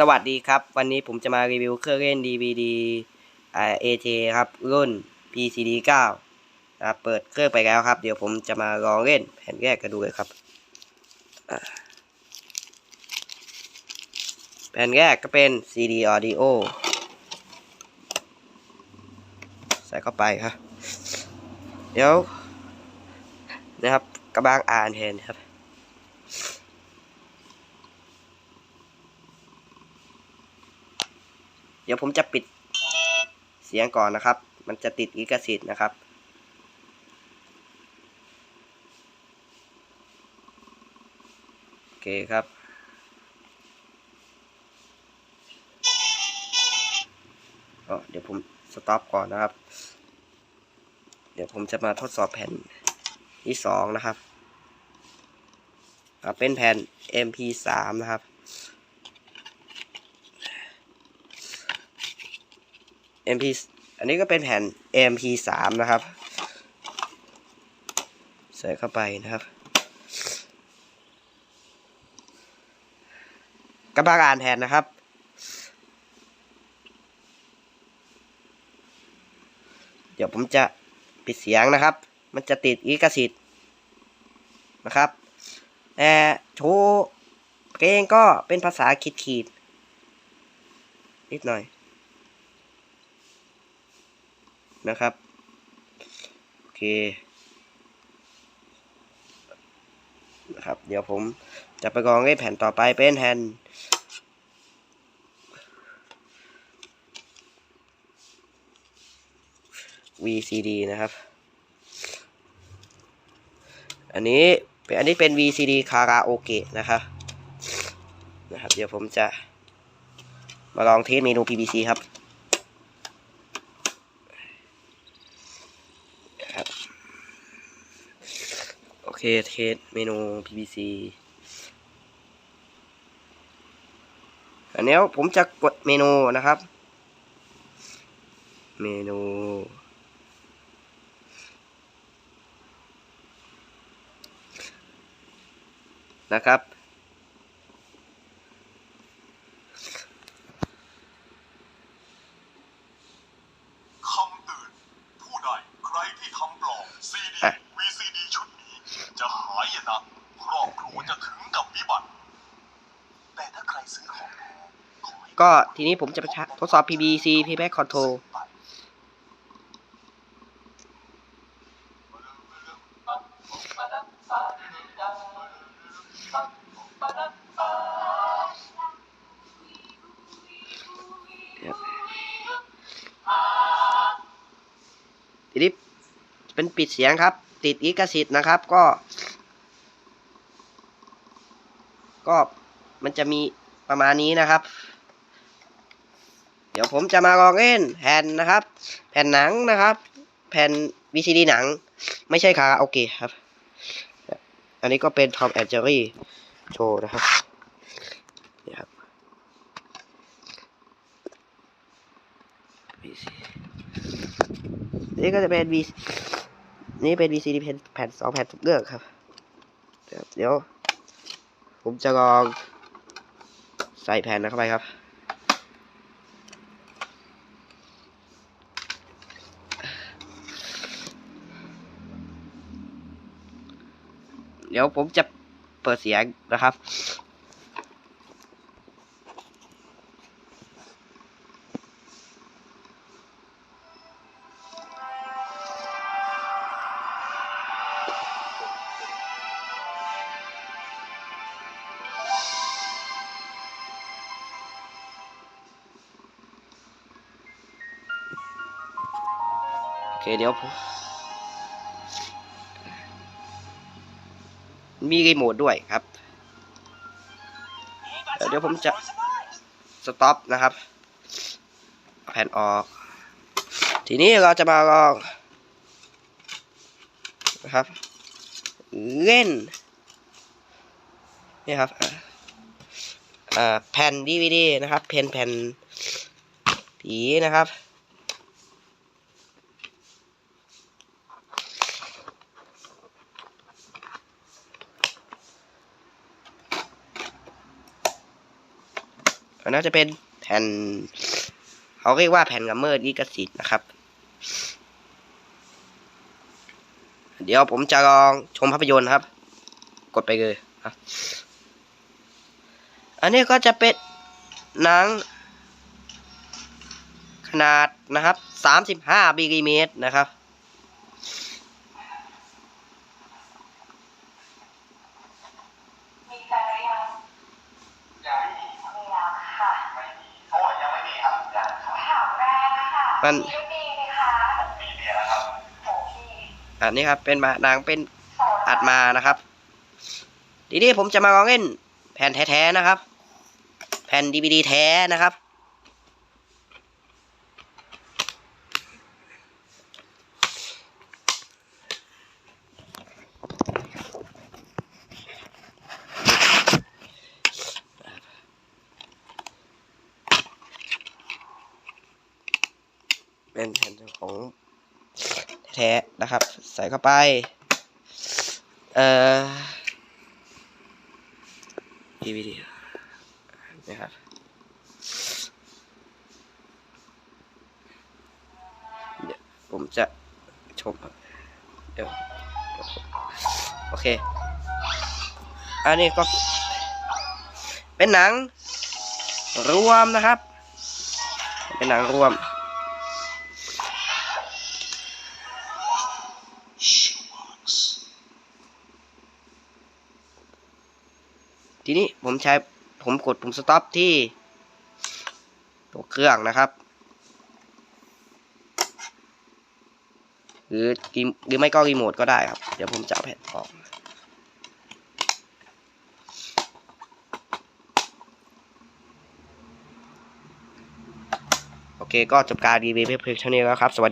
สวัสดีครับ วันนี้ผมจะมารีวิวเครื่องเล่น DVD อ่า AJ ครับ รุ่น PCD 9นะเปิดเครื่องไปแล้วครับ เดี๋ยวผมจะมาลองเล่นแผ่นแรกกันดูเลยครับ แผ่นแรกก็เป็น CD Audio ใส่เข้าไปครับ เดี๋ยว นะครับกระบางอ่านแทนครับ เดี๋ยวผมจะปิดเสียงก่อนนะครับ มันจะติดลิขสิทธิ์นะครับ โอเคครับ เดี๋ยวผมสต็อปก่อนนะครับ เดี๋ยวผมจะมาทดสอบแผ่นที่สองนะครับ เป็นแผ่น MP3 นะครับ MP อันนี้ก็เป็นแผ่น MP3 นะครับ ใส่เข้าไปนะครับกระบางอ่านแทนนะครับ เดี๋ยวผมจะปิดเสียงนะครับ มันจะติดลิขสิทธิ์นะครับแต่โชว์เพลงก็เป็นภาษาขีดขีดนิดหน่อย นะครับ โอเคนะครับเดี๋ยวผมจะไปกรองเล่นแผ่นต่อไปเป็นแผ่น VCD นะครับ อันนี้เป็นอันนี้เป็น VCD คาราโอเกะนะครับนะครับ เดี๋ยวผมจะมาลองเทสเมนู PVC ครับ เคเทสเมนู PVC อันนี้ผมจะกดเมนูนะครับ เมนูนะครับ คำเตือนผู้ใดใครที่ทำปลอมซีดี อะ VCD ชุดนี้ จะหา ยนะครอบครัวจะถึงกับวิบัติ แต่ถ้าใครซื้อของแท้ขอให้ก็ทีนี้ผมจะไปทดสอบ PVC Payback Control ทีนี้เป็นปิดเสียงครับ ติดลิขสิทธิ์นะครับ ก็ ก็มันจะมีประมาณนี้นะครับ เดี๋ยวผมจะมาลองเล่นแผ่นนะครับ แผ่นหนังนะครับ แผ่น VCD หนัง ไม่ใช่คาราโอเกะครับ อันนี้ก็เป็น Tom and Jerry โชว์นะครับนี่ครับ นี่ก็จะเป็น V นี่เป็น VCD แผ่นแผ่นสองแผ่นทุกเรื่องครับ เดี๋ยว ผมจะลองใส่แผ่นนะเข้าไปครับ เดี๋ยวผมจะเปิดเสียงนะครับ เคเดี๋ยวผมมีรีโมทด้วยครับ เดี๋ยวผมจะสต็อปนะครับ แผ่นออก ทีนี้เราจะมาลองนะครับ เล่นนี่ครับแผ่นดีวดีนะครับ แผ่นแผ่นผีนะครับ อันนั้นจะเป็นแผ่นเขาเรียกว่าแผ่นกัมเมอร์ลิขสิทธิ์นะครับ เดี๋ยวผมจะลองชมภาพยนตร์ครับ กดไปเลยอันนี้ก็จะเป็นหนัง ขนาดนะครับ 35มิลลิเมตรนะครับ มีแฟนหรือยัง ยังไม่มี มีแล้วค่ะ ไม่มีเพราะว่ายังไม่มีครับยังครับ ถามแรกนะคะ มันมีลูกดีไหมคะมีเมียแล้วครับโหพี่อันนี้ครับเป็นมาหนังเป็นโสดอัดมานะครับทีนี้ผมจะมาลองเล่นแผ่นแท้ๆนะครับ แผ่นดีวดีแท้นะครับ เป็นแผ่นของแท้นะครับ ใส่เข้าไป เอ่อ DVD นะครับเดี๋ยวผมจะชมเดี๋ยวโอเค อันนี้ก็ เป็นหนังรวมนะครับ เป็นหนังรวม ทีนี้ผมใช้ผมกดปุ่มสต็อปที่ตัวเครื่องนะครับ หรือหรือไม่ก็รีโมทก็ได้ครับ เดี๋ยวผมจะเอาแผ่นออกโอเคก็จบการรีวิวเพียงเท่านี้แล้วครับ สวัสดี